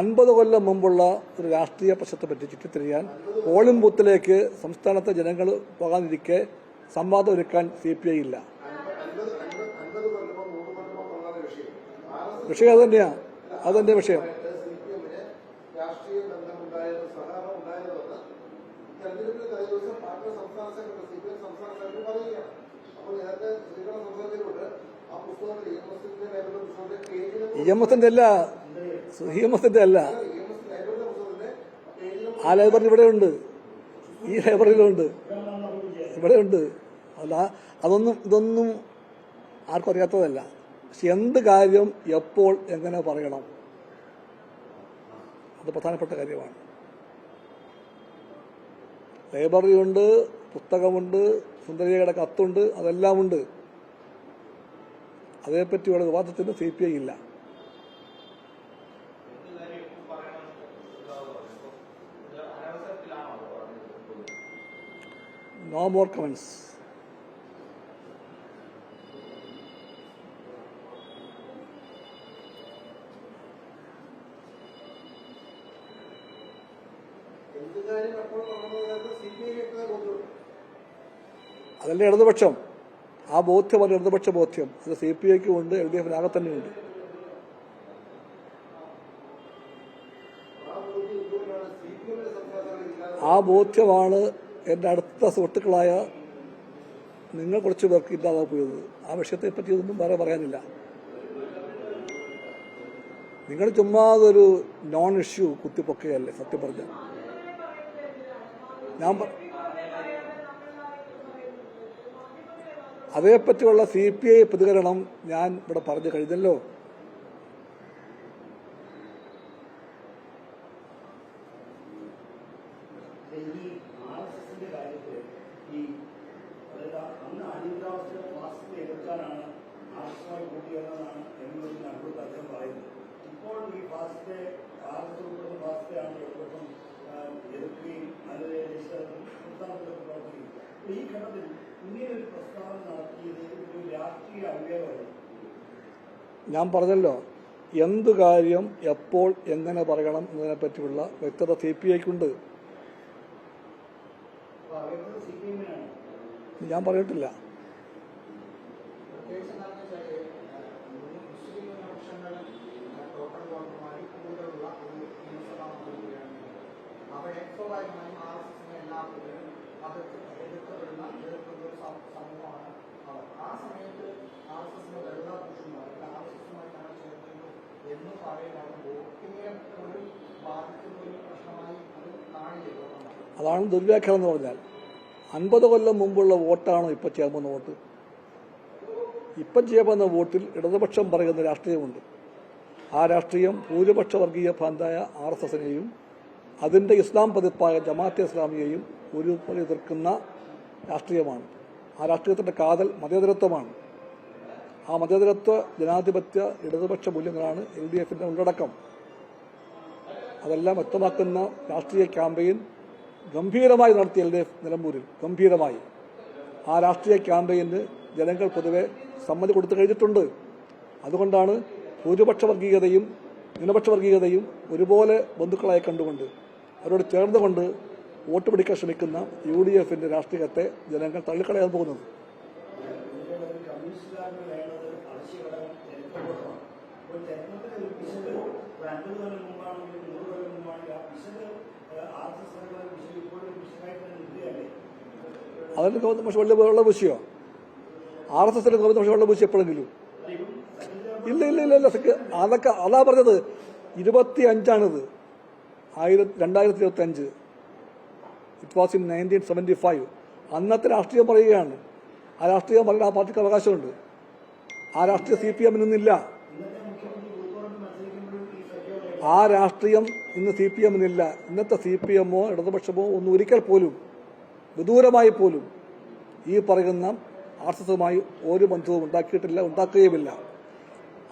അൻപത് കൊല്ലം മുമ്പുള്ള ഒരു രാഷ്ട്രീയ പ്രശ്നത്തെ പറ്റി ചുറ്റിത്തിരിയാൻ പോളിംഗ് ബൂത്തിലേക്ക് സംസ്ഥാനത്തെ ജനങ്ങൾ പോകാതിരിക്കെ സംവാദം ഒരുക്കാൻ സി പി ഐ ഇല്ല. വിഷയം അത് തന്നെയാ അത് തന്നെ വിഷയം? ഇ എം എസിന്റെ അല്ല എസിന്റെ അല്ല. ആ ലൈബ്രറി ഇവിടെ ഉണ്ട്. ഈ ലൈബ്രറിയിലുണ്ട് ഇവിടെ ഉണ്ട്. അല്ല അതൊന്നും ഇതൊന്നും ആർക്കും അറിയാത്തതല്ല. പക്ഷെ എന്ത് കാര്യം എപ്പോൾ എങ്ങനെ പറയണം? അത് പ്രധാനപ്പെട്ട കാര്യമാണ്. ലൈബ്രറി ഉണ്ട് പുസ്തകമുണ്ട് സുന്ദരിയുടെ കത്തുണ്ട് അതെല്ലാം ഉണ്ട്. അതേപ്പറ്റിയുള്ള വിവാദത്തിന് സി പി ഐ ഇല്ല. നോ മോർ കമൻസ് അതല്ലേ ഇടതുപക്ഷം? ആ ബോധ്യമാണ് ഇടതുപക്ഷ ബോധ്യം. അത് സി പി ഐക്കും ഉണ്ട് എൽ ഡി എഫിനാകെ തന്നെയുണ്ട് ആ ബോധ്യമാണ് എന്റെ അടുത്ത സുഹൃത്തുക്കളായ നിങ്ങൾ കുറച്ച് പേർക്ക് ഇല്ലാതെ പോയത്. ആ വിഷയത്തെ പറ്റി ഒന്നും വേറെ പറയാനില്ല. നിങ്ങൾ ചുമ്മാ അതൊരു നോൺ ഇഷ്യൂ കുത്തിപ്പൊക്കുകയല്ലേ സത്യം പറഞ്ഞ. ഞാൻ അതേപ്പറ്റിയുള്ള സി പി ഐ പ്രതികരണം ഞാൻ ഇവിടെ പറഞ്ഞു കഴിഞ്ഞല്ലോ ഈ ആർ എസ് എസിന്റെ കാര്യത്തിൽ ഈ അതായത് അന്ന് അടിയന്തരാവസ്ഥയുടെ ഫാസ്റ്റ് എതിർക്കാനാണ് ആർ എസ് എസുമായി കൂട്ടിയെന്നതാണ് എന്നൊരു നടുവ് അദ്ദേഹം പറയുന്നത് ഇപ്പോൾ ഈ ഫാസ്റ്റ് ആർ എസ് ഉൾപ്പെടുന്ന ഫാസ്റ്റയാണ് ഇടപക്ഷം എതിർക്കുകയും അത് സംസ്ഥാനത്തൊക്കെ പ്രവർത്തിക്കുകയും ഈ ഘട്ടത്തിൽ ഇങ്ങനെ ഒരു പ്രസ്താവന നടത്തിയത് ഒരു രാഷ്ട്രീയ അവയവമായിരുന്നു ഞാൻ പറഞ്ഞല്ലോ എന്തു കാര്യം എപ്പോൾ എങ്ങനെ പറയണം എന്നതിനെ പറ്റിയുള്ള വ്യക്തത സി പി ഐക്കുണ്ട്. ഞാൻ പറഞ്ഞിട്ടില്ല പ്രത്യേകിച്ച് എന്താണെന്ന് വെച്ചാൽ മുസ്ലിം ന്യൂനപക്ഷങ്ങൾ ടോട്ടൽ വോട്ടർമാരിൽ കൂടുതലുള്ള ഒരു നിയമസഭാ മണ്ഡലത്തിലാണ് അവിടെ സ്വാഭാവികമായും ആർ എസ് എസിനെ എല്ലാവരും അത് എതിർക്കപ്പെടുന്ന എതിർക്കുന്ന ഒരു സം- സമൂഹമാണ് അവർ ആ സമയത്ത് ആർ എസ് എസിന്റെ വനിതാ പുരുഷന്മാർ ആർ എസ് എസുമായി ഞങ്ങൾ ചേർക്കുന്നു എന്ന് പറയുന്നത് അതാണ് ദുർവ്യാഖ്യാനം എന്ന് പറഞ്ഞാൽ അൻപത് കൊല്ലം മുമ്പുള്ള വോട്ടാണോ ഇപ്പം പോകുന്ന വോട്ട്? ഇപ്പം ചെയ്യാൻ പോകുന്ന വോട്ടിൽ ഇടതുപക്ഷം പറയുന്ന രാഷ്ട്രീയമുണ്ട്. ആ രാഷ്ട്രീയം ഭൂരിപക്ഷ വർഗീയ ഭ്രാന്തായ ആർ എസ് എസിനെയും അതിന്റെ ഇസ്ലാം പതിപ്പായ ജമാഅത്തെ ഇസ്ലാമിയെയും ഒരുപോലെ എതിർക്കുന്ന രാഷ്ട്രീയമാണ്. ആ രാഷ്ട്രീയത്തിന്റെ കാതൽ മതേതരത്വമാണ്. ആ മതേതരത്വ ജനാധിപത്യ ഇടതുപക്ഷ മൂല്യങ്ങളാണ് എൽ ഡി എഫിന്റെ ഉള്ളടക്കം. അതെല്ലാം വ്യക്തമാക്കുന്ന രാഷ്ട്രീയ ക്യാമ്പയിൻ ഗംഭീരമായി നടത്തിയ എൽ ഡി എഫ് നിലമ്പൂരിൽ. ഗംഭീരമായി. ആ രാഷ്ട്രീയ ക്യാമ്പയിന് ജനങ്ങൾ പൊതുവെ സമ്മതി കൊടുത്തു കഴിഞ്ഞിട്ടുണ്ട്. അതുകൊണ്ടാണ് ഭൂരിപക്ഷ വർഗീയതയും ന്യൂനപക്ഷ വർഗീയതയും ഒരുപോലെ ബന്ധുക്കളായി കണ്ടുകൊണ്ട് അവരോട് ചേർന്നുകൊണ്ട് വോട്ട് പിടിക്കാൻ ശ്രമിക്കുന്ന യു ഡി എഫിന്റെ രാഷ്ട്രീയത്തെ ജനങ്ങൾ തള്ളിക്കളയാൻ പോകുന്നത്. തെരഞ്ഞെടുപ്പിന് ഒരു പിശക് ഒരു അൻപത് കൊല്ലം മുമ്പാണെങ്കിൽ നൂറ് കൊല്ലം മുമ്പാണെങ്കിൽ ആ പിശക് ആർ എസ് പിശക് ഇപ്പോഴും പിശകായിട്ട് നിൽക്കുകയല്ലേ പക്ഷെ വെള്ള വെള്ള പൂശിയോ ആർ എസ് എസിന്റെ ഗൗതം പക്ഷെ വെള്ള പൂശി എപ്പോഴെങ്കിലും? ഇല്ല ഇല്ല ഇല്ല ഇല്ല അതൊക്കെ അതാ പറഞ്ഞത്. ഇരുപത്തി അഞ്ചാണിത് ആയിരത്തി രണ്ടായിരത്തി ഇരുപത്തി അഞ്ച് it was in nineteen seventy five അന്നത്തെ രാഷ്ട്രീയം പറയുകയാണ്. ആ രാഷ്ട്രീയം പറയുന്ന ആ പാർട്ടിക്ക് അവകാശമുണ്ട്. ആ രാഷ്ട്രീയ സി പി എമ്മിനിന്നില്ല ആ രാഷ്ട്രീയം ഇന്ന് സി പി എമ്മിനില്ല ഇന്നത്തെ സി പി എമ്മോ ഇടതുപക്ഷമോ ഒന്നും ഒരിക്കൽ പോലും വിദൂരമായി പോലും ഈ പറയുന്ന ആർ എസ് എസുമായി ഒരു ബന്ധവും ഉണ്ടാക്കിയിട്ടില്ല ഉണ്ടാക്കുകയുമില്ല.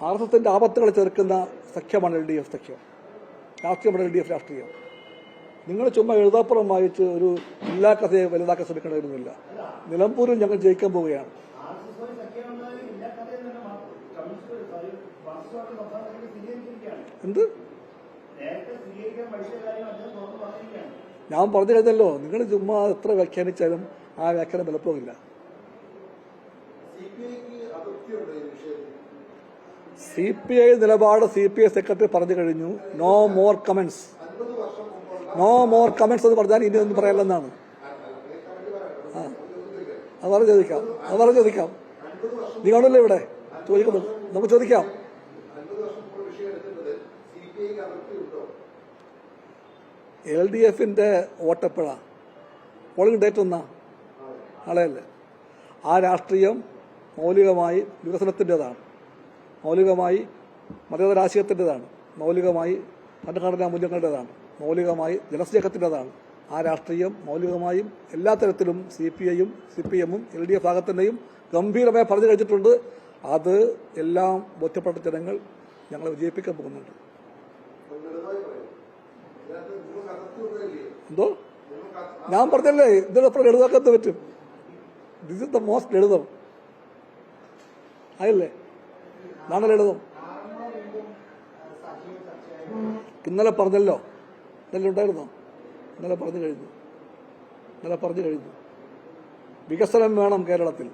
ആർ എസ് എസിന്റെ ആപത്തുകൾ ചേർക്കുന്ന സഖ്യമാണ് എൽ ഡി എഫ് സഖ്യം. രാഷ്ട്രീയമാണ് എൽ ഡി എഫ് രാഷ്ട്രീയം. നിങ്ങൾ ചുമ്മാ എഴുതാപ്പുറം വായിച്ച് ഒരു എല്ലാ കഥയെ വലുതാക്കാൻ ശ്രമിക്കണമായിരുന്നില്ല നിലമ്പൂരിൽ ഞങ്ങൾ ജയിക്കാൻ പോവുകയാണ്. എന്ത്? ഞാൻ പറഞ്ഞു കഴിഞ്ഞല്ലോ നിങ്ങൾ ചുമ്മാ എത്ര വ്യാഖ്യാനിച്ചാലും ആ വ്യാഖ്യാനം വിലപ്പോകില്ല സി പി ഐ നിലപാട് സി പി ഐ സെക്രട്ടറി പറഞ്ഞു കഴിഞ്ഞു no more comments no more comments എന്ന് പറഞ്ഞാൽ ഇനി ഒന്നും പറയാനില്ലെന്നാണ് ആ അത് പറഞ്ഞു ചോദിക്കാം അത് പറഞ്ഞു ചോദിക്കാം. നിങ്ങളല്ലേ ഇവിടെ? ചോദിക്കുന്നു നമുക്ക് ചോദിക്കാം അൻപത് വർഷം മുമ്പ് വിഷയം എടുക്കുന്നത് സി പി ഐക്ക് അതൃപ്തിയുണ്ടോ എൽ ഡി എഫിന്റെ വോട്ടെപ്പോഴാ? പോളിംഗ് ഡേറ്റ് ഒന്നാ നാളെയല്ലേ. ആ രാഷ്ട്രീയം മൗലികമായി വികസനത്തിന്റെതാണ് മൗലികമായി മതേതര രാഷ്ട്രീയത്തിന്റെതാണ് മൗലികമായി ഭരണഘടനാ മൂല്യങ്ങളുടേതാണ്. മൗലികമായി ജനസ്നേഹത്തിന്റെതാണ് ആ രാഷ്ട്രീയം മൗലികമായും എല്ലാ തരത്തിലും സി പി ഐയും സി പി എമ്മും എൽ ഡി എഫ് ഭാഗത്തിന്റെയും ഗംഭീരമായി പറഞ്ഞു കഴിച്ചിട്ടുണ്ട് അത് എല്ലാം ബോധ്യപ്പെട്ട ജനങ്ങൾ ഞങ്ങളെ വിജയിപ്പിക്കാൻ പോകുന്നുണ്ട്. എന്തോ? ഞാൻ പറഞ്ഞല്ലേ ഇതിനപ്പുറം ലളിതാക്കാത്ത പറ്റും? ദിസ് ഇസ് ദ മോസ്റ്റ് ലളിതം. ആയല്ലേ? നാണ ലളിതം. ഇന്നലെ പറഞ്ഞല്ലോ. ഇന്നലെ ഉണ്ടായിരുന്നോ. ഇന്നലെ പറഞ്ഞു കഴിഞ്ഞു. ഇന്നലെ പറഞ്ഞു കഴിഞ്ഞു. വികസനം വേണം കേരളത്തിൽ.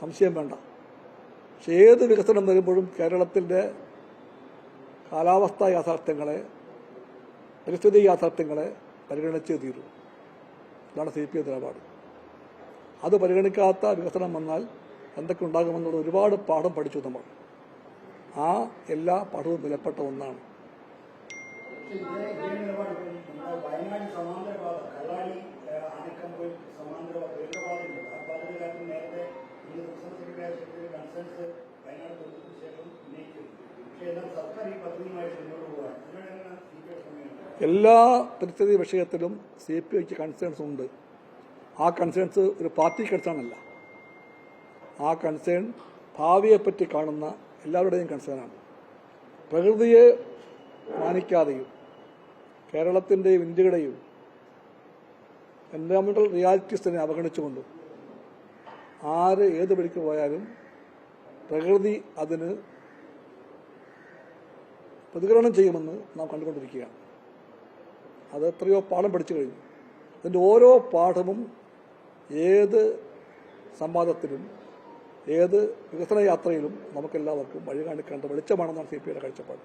സംശയം വേണ്ട. പക്ഷെ ഏത് വികസനം വരുമ്പോഴും കേരളത്തിന്റെ കാലാവസ്ഥാ യാഥാർത്ഥ്യങ്ങളെ പരിസ്ഥിതി യാഥാർത്ഥ്യങ്ങളെ പരിഗണിച്ചേ തീരൂ. ഇതാണ് സി പി എം നിലപാട്. അത് പരിഗണിക്കാത്ത വികസനം വന്നാൽ എന്തൊക്കെ ഉണ്ടാകുമെന്നുള്ള ഒരുപാട് പാഠം പഠിച്ചു നമ്മൾ. ആ എല്ലാ പാഠവും വിലപ്പെട്ട ഒന്നാണ്. എല്ലാ പരിസ്ഥിതി വിഷയത്തിലും സി പി ഐക്ക് കൺസേൺസ് ഉണ്ട്. ആ കൺസേൺസ് ഒരു പാർട്ടി കൺസേൺ അല്ല ആ കൺസേൺ ഭാവിയെപ്പറ്റി കാണുന്ന എല്ലാവരുടെയും കൺസേണാണ് പ്രകൃതിയെ മാനിക്കാതെയും കേരളത്തിന്റെയും ഇന്ത്യയുടെയും എൻവയോൺമെന്റൽ റിയാലിറ്റീസിനെ അവഗണിച്ചുകൊണ്ടും ആര് ഏത് വഴിക്ക് പോയാലും പ്രകൃതി അതിന് പ്രതികരണം ചെയ്യുമെന്ന് നാം കണ്ടുകൊണ്ടിരിക്കുകയാണ്. അത് എത്രയോ പാഠം പഠിച്ചു കഴിഞ്ഞു. അതിന്റെ ഓരോ പാഠവും ഏത് സംവാദത്തിലും ഏത് വികസന യാത്രയിലും നമുക്കെല്ലാവർക്കും വഴി കാണിക്കേണ്ട വെളിച്ചമാണെന്നാണ് സി പി ഐയുടെ കാഴ്ചപ്പാട്.